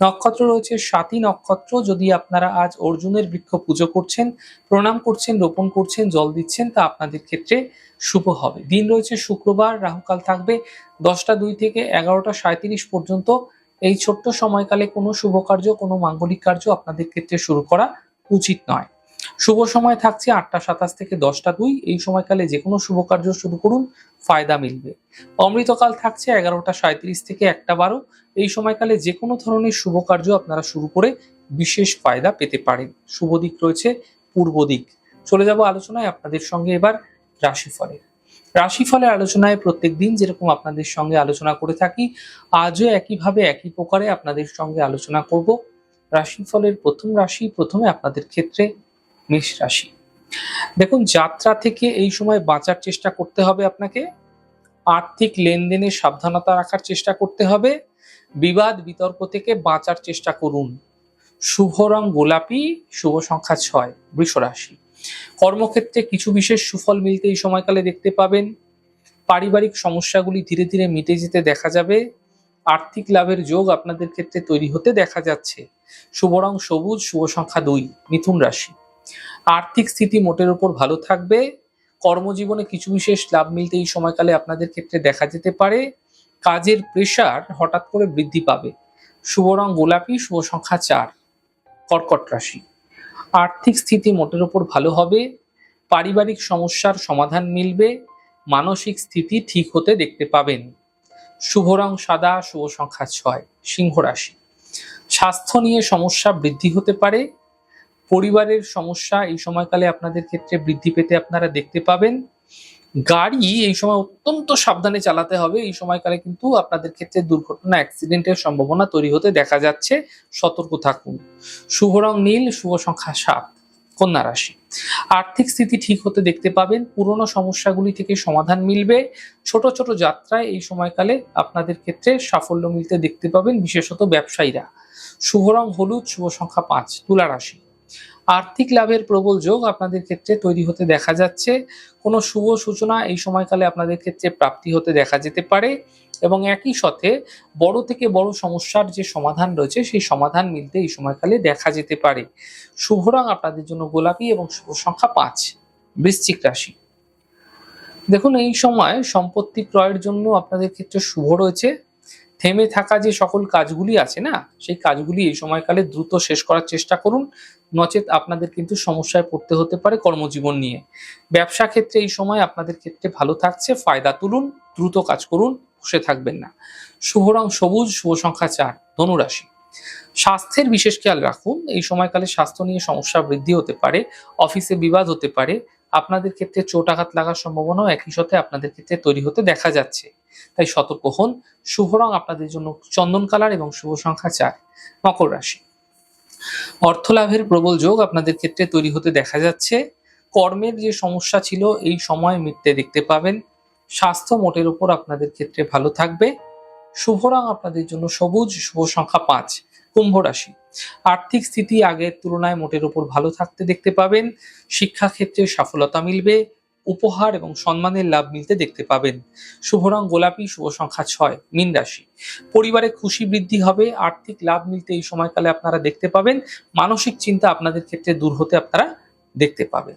নক্ষত্র রয়েছে সাতই নক্ষত্র। যদি আপনারা আজ অর্জুনের বৃক্ষ পুজো করছেন, প্রণাম করছেন, রোপণ করছেন, জল দিচ্ছেন, তা আপনাদের ক্ষেত্রে শুভ হবে। দিন রয়েছে শুক্রবার, রাহুকাল থাকবে দশটা দুই থেকে এগারোটা সাঁত্রিশ পর্যন্ত। এই ছোট্ট সময়কালে কোনো শুভ কার্য, কোনো মাঙ্গলিক কার্য আপনাদের ক্ষেত্রে শুরু করা উচিত নয়। শুভ সময় থাকছে আটটা সাতাশ থেকে দশটা দুই। এই সময়কালে যে কোনো শুভ কার্য শুরু করুন, ফায়দা মিলবে। অমৃতকাল থাকছে এগারোটা সাঁত্রিশ থেকে একটা বারো। এই সময়কালে যে কোনো ধরনের শুভ কার্য আপনারা শুরু করে বিশেষ ফায়দা পেতে পারেন। শুভ দিক রয়েছে পূর্ব দিক। চলে যাব আলোচনায় আপনাদের সঙ্গে এবার রাশিফলের। রাশিফলের আলোচনায় প্রত্যেক দিন যেরকম আপনাদের সঙ্গে আলোচনা করে থাকি, আজও একইভাবে একই প্রকারে আপনাদের সঙ্গে আলোচনা করব। রাশিফলের প্রথম রাশি প্রথমে আপনাদের ক্ষেত্রে মেষ রাশি দেখুন, যাত্রা থেকে এই সময় বাঁচার চেষ্টা করতে হবে আপনাকে। আর্থিক লেনদেনে সাবধানতা রাখার চেষ্টা করতে হবে। বিবাদ, বিতর্ক থেকে বাঁচার চেষ্টা করুন। শুভ রং, গোলাপি, শুভ সংখ্যা ছয়, বৃষ রাশি। কর্মক্ষেত্রে কিছু বিশেষ সুফল মিলতে এই সময়কালে দেখতে পাবেন। পারিবারিক সমস্যাগুলি ধীরে ধীরে মিটে যেতে দেখা যাবে। আর্থিক লাভের যোগ আপনাদের ক্ষেত্রে তৈরি হতে দেখা যাচ্ছে। শুভ রং সবুজ, শুভ সংখ্যা দুই, মিথুন রাশি। আর্থিক স্থিতি মোটের উপর ভালো থাকবে। কর্মজীবনে কিছু বিশেষ লাভ মিলতে এই সময়কালে আপনাদের ক্ষেত্রে দেখা যেতে পারে। কাজের প্রেশার হঠাৎ করে বৃদ্ধি পাবে। শুভ রং গোলাপি, শুভ সংখ্যা চার, কর্কট রাশি। আর্থিক স্থিতি মোটের উপর ভালো হবে। পারিবারিক সমস্যার সমাধান মিলবে। মানসিক স্থিতি ঠিক হতে দেখতে পাবেন। শুভ রং সাদা, শুভ সংখ্যা ছয়, সিংহ রাশি। স্বাস্থ্য নিয়ে সমস্যা বৃদ্ধি হতে পারে। পরিবারের সমস্যা এই সময়কালে আপনাদের ক্ষেত্রে বৃদ্ধি পেতে আপনারা দেখতে পাবেন। গাড়ি এই সময় অত্যন্ত সাবধানে চালাতে হবে। এই সময়কালে কিন্তু আপনাদের ক্ষেত্রে দুর্ঘটনা, অ্যাক্সিডেন্টের সম্ভাবনা তৈরি হতে দেখা যাচ্ছে। সতর্ক থাকুন। শুভ রং নীল, শুভ সংখ্যা সাত, কন্যা রাশি। আর্থিক স্থিতি ঠিক হতে দেখতে পাবেন। পুরনো সমস্যাগুলি থেকে সমাধান মিলবে। ছোট ছোট যাত্রায় এই সময়কালে আপনাদের ক্ষেত্রে সাফল্য মিলতে দেখতে পাবেন, বিশেষত ব্যবসায়ীরা। শুভ রং হলুদ, শুভ সংখ্যা পাঁচ, তুলা রাশি। আর্থিক লাভের প্রবল যোগ আপনাদের ক্ষেত্রে তৈরি হতে দেখা যাচ্ছে। কোনো শুভ সূচনা এই সময়কালে আপনাদের ক্ষেত্রে প্রাপ্তি হতে দেখা যেতে পারে এবং একই সাথে বড় থেকে বড় সমস্যার যে সমাধান রয়েছে, সেই সমাধান মিলতে এই সময়কালে দেখা যেতে পারে। শুভ রং আপনাদের জন্য গোলাপি এবং শুভ সংখ্যা পাঁচ, বৃশ্চিক রাশি। দেখুন, এই সময় সম্পত্তি ক্রয়ের জন্য আপনাদের ক্ষেত্রে শুভ রয়েছে। থেমে থাকা যে সকল কাজগুলি আছে না, সেই কাজগুলি এই সময়কালে দ্রুত শেষ করার চেষ্টা করুন। নচেত আপনাদের কিন্তু সমস্যায় পড়তে হতে পারে কর্মজীবন নিয়ে। ব্যবসা ক্ষেত্রে এই সময় আপনাদের ক্ষেত্রে ভালো থাকছে, ফায়দা তুলুন, দ্রুত কাজ করুন, বসে থাকবেন না। শুভ রং সবুজ, শুভ সংখ্যা চার, ধনুরাশি। স্বাস্থ্যের বিশেষ খেয়াল রাখুন, এই সময়কালে স্বাস্থ্য নিয়ে সমস্যা বৃদ্ধি হতে পারে, অফিসে বিবাদ হতে পারে আপনাদের ক্ষেত্রে চোট আঘাত লাগার সম্ভাবনাও একই সাথে আপনাদের ক্ষেত্রে তৈরি হতে দেখা যাচ্ছে। তাই সতর্ক হন। শুভ রং আপনাদের জন্য চন্দন কালার এবং শুভ সংখ্যা চার, মকর রাশি। অর্থ লাভের প্রবল যোগ আপনাদের ক্ষেত্রে তৈরি হতে দেখা যাচ্ছে। কর্মের যে সমস্যা ছিল, এই সময় মিটতে দেখতে পাবেন। স্বাস্থ্য মোটের উপর আপনাদের ক্ষেত্রে ভালো থাকবে। শুভ রং আপনাদের জন্য সবুজ, শুভ সংখ্যা পাঁচ কুম্ভ রাশি। আর্থিক স্থিতি আগের তুলনায় মোটের উপর ভালো থাকতে দেখতে পাবেন। শিক্ষাক্ষেত্রে সফলতা মিলবে, উপহার এবং সম্মানের লাভ মিলতে দেখতে পাবেন। শুভ রং গোলাপি, শুভ সংখ্যা ছয়, মিন রাশি। পরিবারে খুশি বৃদ্ধি হবে, আর্থিক লাভ মিলতে এই সময়কালে আপনারা দেখতে পাবেন। মানসিক চিন্তা আপনাদের ক্ষেত্রে দূর হতে আপনারা দেখতে পাবেন।